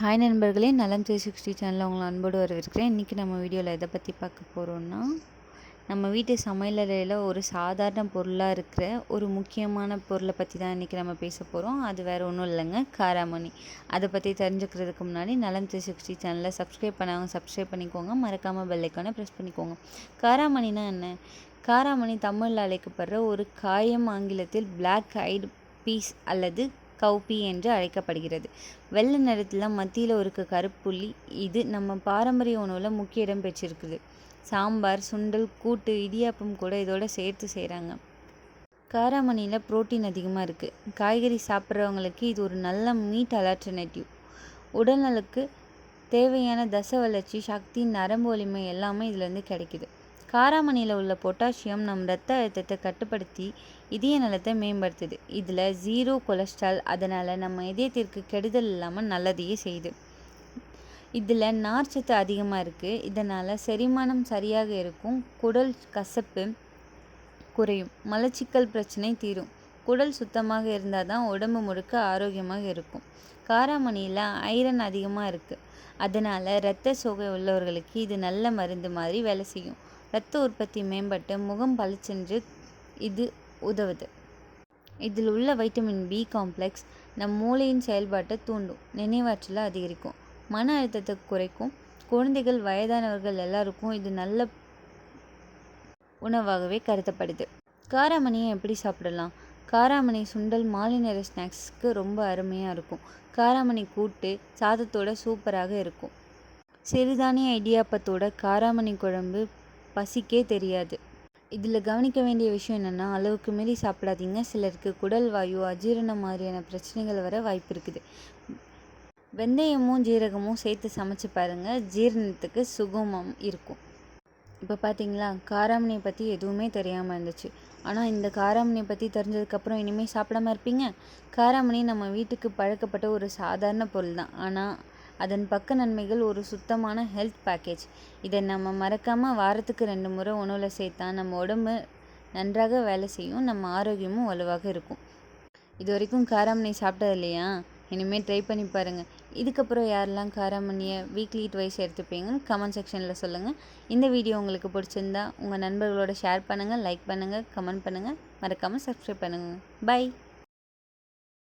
Hi நண்பர்களே நலம் three sixty சேனலில் உங்களை அன்போடு வரவேற்கிறேன். இன்றைக்கி நம்ம வீடியோவில் எதை பற்றி பார்க்க போகிறோன்னா நம்ம வீட்டு சமையலறையில் ஒரு சாதாரண பொருளாக இருக்கிற ஒரு முக்கியமான பொருளை பற்றி தான் இன்றைக்கி நம்ம பேச போகிறோம் அது வேறு ஒன்றும் இல்லைங்க காராமணி. அதை பற்றி தெரிஞ்சுக்கிறதுக்கு முன்னாடி நலம் த்ரீ சிக்ஸ்டி சேனலில் சப்ஸ்கிரைப் பண்ணாங்க சப்ஸ்கிரைப் பண்ணிக்கோங்க. மறக்காமல் பெல்லைக்கான ப்ரெஸ் பண்ணிக்கோங்க. காராமணினா என்ன? காராமணி தமிழில் அழைக்கப்படுற ஒரு காயம் ஆங்கிலத்தில் பிளாக் ஐடு பீஸ் அல்லது கௌபி என்று அழைக்கப்படுகிறது. வெள்ளை நிறத்தில் மத்தியில் ஒரு கருப்புள்ளி இது நம்ம பாரம்பரிய உணவில் முக்கிய இடம் பெற்றிருக்குது. சாம்பார் சுண்டல் கூட்டு இடியாப்பம் கூட இதோட சேர்த்து செய்கிறாங்க காராமணியில் புரோட்டீன் அதிகமாக இருக்குது காய்கறி சாப்பிட்றவங்களுக்கு இது ஒரு நல்ல மீட் அலாட்டர்னேட்டிவ் உடல்நலுக்கு தேவையான தச வளர்ச்சி சக்தி நரம்பு வலிமை எல்லாமே இதுலேருந்து கிடைக்குது. காராமணியில் உள்ள பொட்டாசியம் நம் ரத்த அழுத்தத்தை கட்டுப்படுத்தி இதய நலத்தை மேம்படுத்துது. இதில் ஜீரோ கொலஸ்ட்ரால் அதனால் நம்ம இதயத்திற்கு கெடுதல் இல்லாமல் நல்லதையே செய்யுது. இதில் நார்ச்சத்து அதிகமாக இருக்குது இதனால் செரிமானம் சரியாக இருக்கும். குடல் கசப்பு குறையும். மலச்சிக்கல் பிரச்சனை தீரும். குடல் சுத்தமாக இருந்தால் தான் உடம்பு முழுக்க ஆரோக்கியமாக இருக்கும். காராமணியில் ஐரன் அதிகமாக இருக்குது அதனால் இரத்த சோகை உள்ளவர்களுக்கு இது நல்ல மருந்து மாதிரி வேலை செய்யும். இரத்த உற்பத்தி மேம்பட்டு முகம் பளிச்சென்று இது உதவுது. இதில் உள்ள வைட்டமின் பி காம்ப்ளெக்ஸ் நம் மூளையின் செயல்பாட்டை தூண்டும் நினைவாற்றலை அதிகரிக்கும் மன அழுத்தத்தை குறைக்கும். குழந்தைகள் வயதானவர்கள் எல்லாருக்கும் இது நல்ல உணவாகவே கருதப்படுது. காராமணியை எப்படி சாப்பிடலாம்? காராமணி சுண்டல் மாலை நேர ஸ்நாக்ஸ்க்கு ரொம்ப அருமையாக இருக்கும். காராமணி கூட்டு சாதத்தோட சூப்பராக இருக்கும். சிறுதானிய இடியாப்பத்தோட காராமணி குழம்பு பசிக்கே தெரியாது. இதில் கவனிக்க வேண்டிய விஷயம் என்னென்னா அளவுக்கு மீறி சாப்பிடாதீங்க. சிலருக்கு குடல் வாயு அஜீரணம் மாதிரியான பிரச்சனைகள் வர வாய்ப்பு இருக்குது. வெந்தயமும் ஜீரகமும் சேர்த்து சமைச்சு பாருங்கள் ஜீரணத்துக்கு சுகமம் இருக்கும். இப்போ பார்த்தீங்களா காராமணியை பற்றி எதுவுமே தெரியாமல் இருந்துச்சு. ஆனால் இந்த காராமணியை பற்றி தெரிஞ்சதுக்கப்புறம் இனிமேல் சாப்பிடாம இருப்பீங்க? காராமணி நம்ம வீட்டுக்கு பழக்கப்பட்ட ஒரு சாதாரண பொருள் தான். ஆனால் அதன் பக்க நன்மைகள் ஒரு சுத்தமான ஹெல்த் பேக்கேஜ் இதை நம்ம மறக்காமல் வாரத்துக்கு ரெண்டு முறை உணவில் சேர்த்தா நம்ம உடம்பு நன்றாக வேலை செய்யும் நம்ம ஆரோக்கியமும் வலுவாக இருக்கும். இது வரைக்கும் காராமணி சாப்பிட்டது இல்லையா? இனிமேல் ட்ரை பண்ணி பாருங்கள் இதுக்கப்புறம் யாரெல்லாம் காராமணியை வீக்லி ட்வைஸ் எடுத்துப்பீங்கன்னு கமெண்ட் செக்ஷனில் சொல்லுங்கள் இந்த வீடியோ உங்களுக்கு பிடிச்சிருந்தா உங்கள் நண்பர்களோட ஷேர் பண்ணுங்கள் லைக் பண்ணுங்கள் கமெண்ட் பண்ணுங்கள் மறக்காமல் சப்ஸ்கிரைப் பண்ணுங்கள் பை